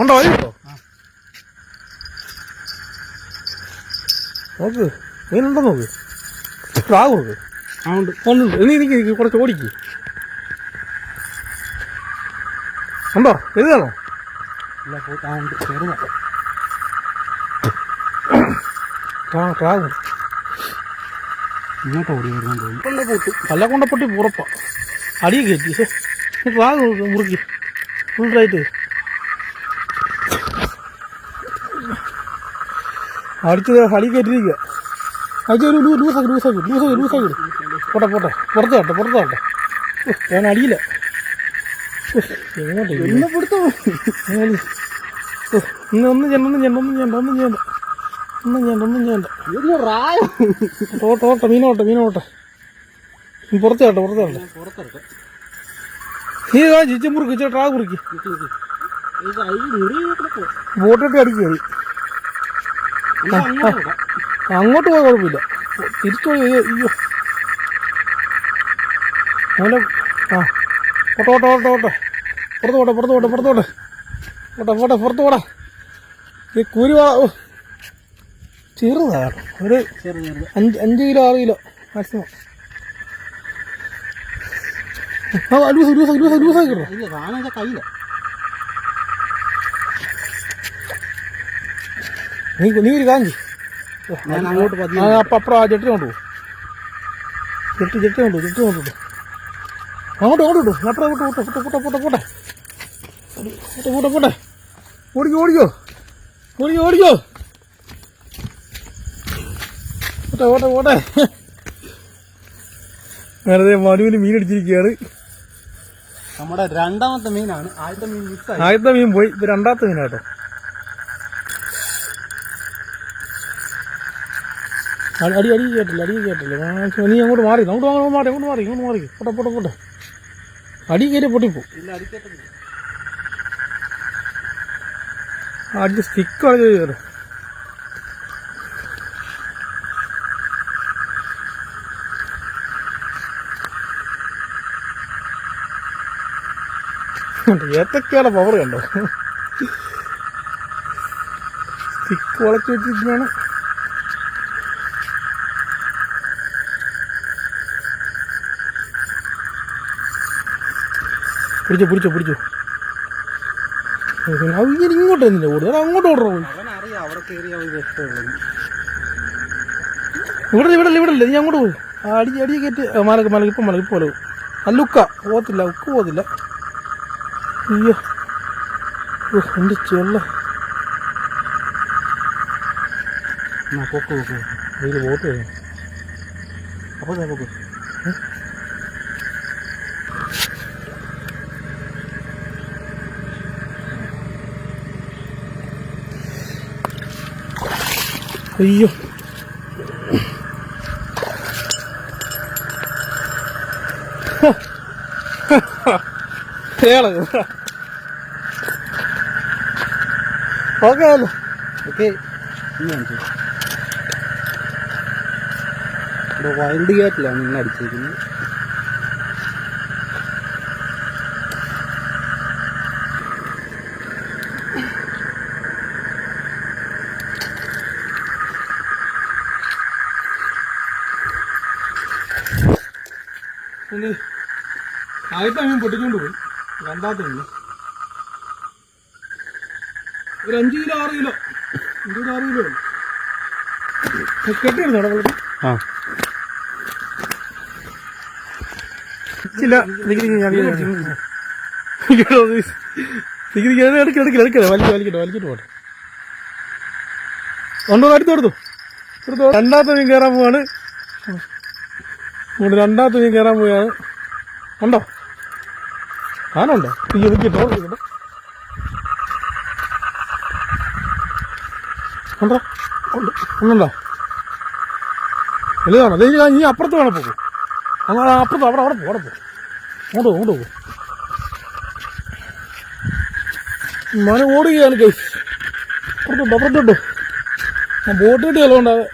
ഉണ്ടോ? ഉണ്ടോ? നോക്ക്. മീനുണ്ടോ നോക്ക്? പ്രാവ് നോക്ക്. ആ ഉണ്ട്. ഒന്നുണ്ട് നീ എനിക്ക് കുറച്ച് ഓടിക്ക്. ഉണ്ടോ? പ്രാവ് ഇങ്ങോട്ട് ഓടി വരുന്നു തോന്നുന്നു. കല്ല കൊണ്ടപ്പൊട്ടി പുറപ്പാ. അടിയൊക്കെ എത്തി പ്രാവ് മുറുക്കി. ഫുള്ളായിട്ട് അടിച്ചത് കളി കയറ്റിരിക്കുക അടിച്ച ഒരു ലൂസാക്കി ലൂസാക്കി ലൂസാക്കി ലൂസാക്കി. പോട്ടെ പോട്ടെ. പുറത്ത് കട്ടെ പുറത്ത് കട്ടെ ഞാൻ അടിയില്ല. എങ്ങോട്ട് എന്നെ പിടുത്തോ ഇന്ന് ഒന്നും ചെയ്യണ്ട ഒന്നും ചെയ്യണ്ട ഒന്നും ചെയ്യണ്ട ഒന്നും ചെയ്യണ്ട. ഒന്നും ചെയ്യണ്ട ഒന്നും ചെയ്യണ്ട. ഇതൊന്ന് റായോ? ഓട്ടെ ഓട്ടെ മീനോട്ടെ മീനോട്ടെ പുറത്ത് കാട്ടെ പുറത്ത് കാട്ടെ പുറത്തെടുക്കാം നീ ചിച്ച മുറുക്ക് ട്രാ കുറുക്കി? ബോട്ടിട്ട് അടിക്കുക അങ്ങോട്ട് പോയ കുഴപ്പമില്ല. തിരിച്ചു പോയി അയ്യോ, അവന്റെ ആ ഓട്ടെ ഓട്ടെ ഓട്ടെ ഓട്ടെ. പുറത്ത് പോട്ടെ പുറത്ത് പോട്ടെ പുറത്ത് പോട്ടെ. പോട്ടെ പോട്ടെ പുറത്ത് പോടാ. ഈ കൂരി വാ ഓ. ചെറുതാണ് ഒരു അഞ്ച് അഞ്ച് കിലോ ആറ് കിലോ മാക്സിമം. ആ ലൂസ് ലൂസ് ലൂസ് ലൂസാക്കി കിട്ടോ ഇല്ല സാധനം എന്റെ കയ്യില നീ നീ ഒരു കാഞ്ചി ഞാൻ അങ്ങോട്ട് പതി ആ അപ്പം അപ്പുറം ആ ജെട്ടി കൊണ്ടുപോകും ജെട്ടി ജെട്ടി കൊണ്ടു ജെട്ടി കൊണ്ടു അങ്ങോട്ട് അങ്ങോട്ട് വിട്ടു അപ്പുറം വിട്ടു വിട്ടു വിട്ടു പോട്ടെ പോട്ടെ പോട്ടെ പോട്ടെ പോട്ടെ ഓടിക്കോ ഓടിക്കോ. ഓടിക്കോ ഓടിക്കോ. ഓട്ടെ ഓട്ടെ വെറുതെ മനുവിന് മീൻ അടിച്ചിരിക്കുകയാണ് നമ്മുടെ രണ്ടാമത്തെ മീനാണ്. ആദ്യത്തെ മീൻ ആദ്യത്തെ മീൻ പോയി. ഇത് രണ്ടാമത്തെ മീനാട്ടോ. അടി അടി കേട്ടില്ല അടി കേട്ടില്ല. നീ അങ്ങോട്ട് മാറി അങ്ങോട്ട് അങ്ങോട്ട് മാറി അങ്ങോട്ട് മാറി ഇങ്ങോട്ട് മാറി. പൊട്ടെ പൊട്ടെ പൊട്ടെ. അടി കയറി പൊട്ടിപ്പോ. അടി സ്റ്റിക്ക് കളഞ്ഞു കയറും ഏത്തക്കയുടെ പവർ കണ്ടോ? സ്റ്റിക്ക് വളച്ച് വെച്ചിരിക്കുകയാണ് പിടിച്ചോ പിടിച്ചു പിടിച്ചു. അവൻ ഇങ്ങോട്ട് എന്നില്ല ഓടുക അത് അങ്ങോട്ട് രക്ഷയുള്ളൂ. ഇവിടെ ഇവിടെ ഇവിടെ ഇല്ല നീ അങ്ങോട്ട് പോകും അടി അടി കയറ്റി. മലക്ക് മലക്ക് ഇപ്പം മലക്ക് പോലെ അല്ല ഉക്ക പോകത്തില്ല ഉക്ക് പോകത്തില്ല. അയ്യോ. എന്റെ ചെള്ള. പൊക്ക് പൊക്ക്. ഇതിൽ അപ്പോൾ പൊക്ക്. അയ്യോ ഓക്കെ അല്ലേ ഓക്കെ വൈൽഡ് ഗേറ്റിലാണ് നിങ്ങൾ അടിച്ചിരിക്കുന്നത്. ഇത് ആദ്യത്തെ മീൻ പൊട്ടിക്കൊണ്ട് പോയി. രണ്ടാമത്തെ മീൻ ഒരു അഞ്ച് കിലോ ആറ് കിലോ അഞ്ച് കിലോ ആറ് കിലോ കെട്ടിയിരുന്നു അവിടെ വെള്ളത്തിൽ? ആ. ഇല്ല എടുക്കില്ല എടുക്കില്ല എടുക്കില്ല വലിച്ചു വലിക്കട്ടെ വലിച്ചിട്ട് പോട്ടെ. ഉണ്ടോ അടുത്ത് എടുത്തോ രണ്ടാമത്തെ മീൻ കയറാൻ പോവാണ്. ഇവിടെ രണ്ടാമത്തെ ഞാൻ കയറാൻ പോയാണ്. ഉണ്ടോ? ആനുണ്ടോ ഈ എനിക്കിട്ടോ ഉണ്ടോ? ഉണ്ട്. ഒന്നുണ്ടോ വലുതാണോ ഇനി ഇനി അപ്പുറത്ത് വേണം പോകും അങ്ങനെ അപ്പുറത്ത് അവിടെ അവിടെ പോകും അവിടെ പോകും അങ്ങോട്ട് പോകും അങ്ങോട്ട് പോകും മന ഓടുകയാണ് കൈ അപ്പുറത്തുണ്ട് അപ്പുറത്തുണ്ട്. ബോട്ടിട്ട് ബോട്ട് കിട്ടി ചിലവുണ്ടാവെ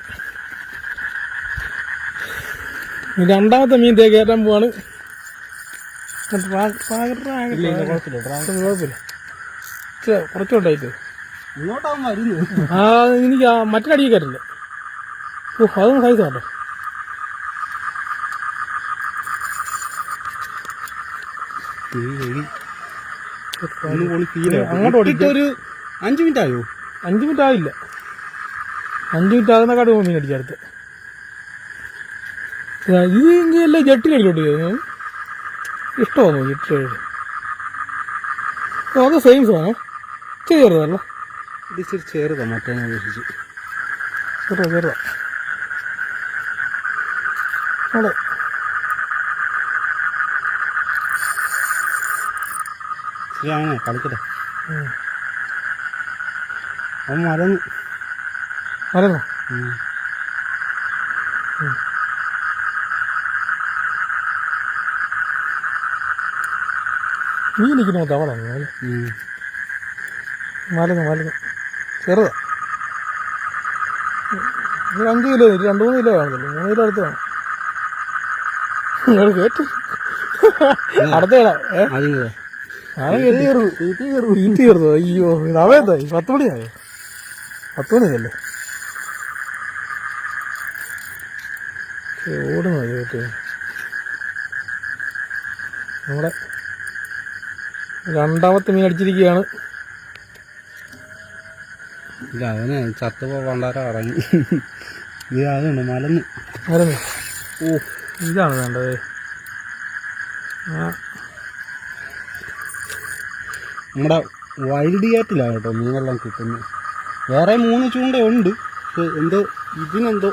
രണ്ടാമത്തെ മീൻ തേ കയറ്റാൻ പോവാണ്. കുഴപ്പമില്ല കുറച്ചുണ്ടായിട്ട് ആ എനിക്ക് ആ മറ്റൊരടിയെ കയറ്റില്ല ഓ അതൊന്നും സൈസ് കേട്ടോ. അങ്ങോട്ട് ഒരു അഞ്ചു മിനിറ്റ് ആയോ? അഞ്ച് മിനിറ്റ് ആയില്ല. അഞ്ച് മിനിറ്റ് ആകുന്ന കാട് മീൻ അടിച്ചടുത്ത് ഇത് ജട്ടി ജട്ടിലടിലോട്ട് ചെയ്യുന്നു ഇഷ്ടമാണോ കളി അത് സെയിം സാധനം. ചെറുതല്ല ഇത് ഇച്ചിരി ചെറുതാണ് മറ്റേ അപേക്ഷിച്ച് ചെറുതാ ചെറുതാ അതെ. ശരിയാണ് കളിക്കട്ടെ. അവൻ മറന്നു മറന്നോ ഉം. നീ നിൽക്കുന്ന തവള അല്ലേ? ഉം. മലന്ന് മലന്ന് ചെറുതാ. ഒരു അഞ്ച് കിലോ രണ്ട് മൂന്ന് കിലോ കാണത്തില്ല മൂന്ന് കിലോ അടുത്ത് കാണും നിങ്ങൾ അടുത്തേടാ. അടുത്ത കേട്ടി വീട്ടിൽ അയ്യോ ഇത് അവയെന്തായി പത്ത് മണിയായോ? പത്ത് മണിയല്ലേ? ഓടുന്നു കേട്ടു നമ്മുടെ രണ്ടാമത്തെ മീൻ അടിച്ചിരിക്കുകയാണ്. ഇല്ല അവന് ചത്തുപോ പണ്ടാര ഇറങ്ങി ഇത് അതുണ്ട് മലന്ന്. മലന്ന്. ഓ. ഇതാണ് വേണ്ടത്. നമ്മുടെ വൈൽഡ് കാറ്റിലാണ് കേട്ടോ മീനെല്ലാം കിട്ടുന്നത് വേറെ മൂന്ന് ചൂണ്ടയുണ്ട് പക്ഷെ എന്തോ ഇതിനെന്തോ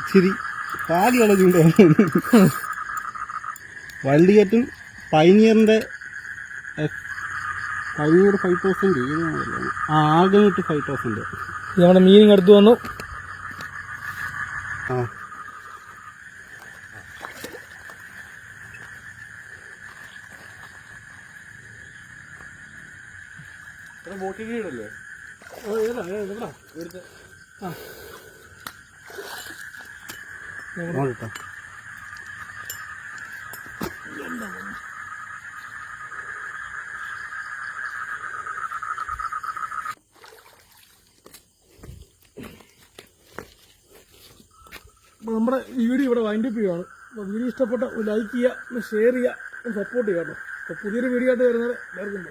ഇച്ചിരി പാടിയുള്ള ചൂണ്ടയാണ് വൈൽഡ് കാറ്റും പൈനിയറിന്റെ പൈനിയർ ഫൈവ് തൗസൻഡ് ആ ആകമിട്ട് ഫൈവ് തൗസൻഡ് ഇത് നമ്മുടെ മീനിങ് അടുത്ത് വന്നു. ആ. ബോട്ടി വീടല്ലേ നമ്മുടെ വീഡിയോ ഇവിടെ വൈൻഡപ്പ് ചെയ്യുകയാണ് അപ്പോൾ വീഡിയോ ഇഷ്ടപ്പെട്ട ലൈക്ക് ചെയ്യുക ഷെയർ ചെയ്യുക സപ്പോർട്ട് ചെയ്യുക കേട്ടോ. അപ്പോൾ പുതിയൊരു വീഡിയോ ആയിട്ട് വരുന്നത് എല്ലാവർക്കും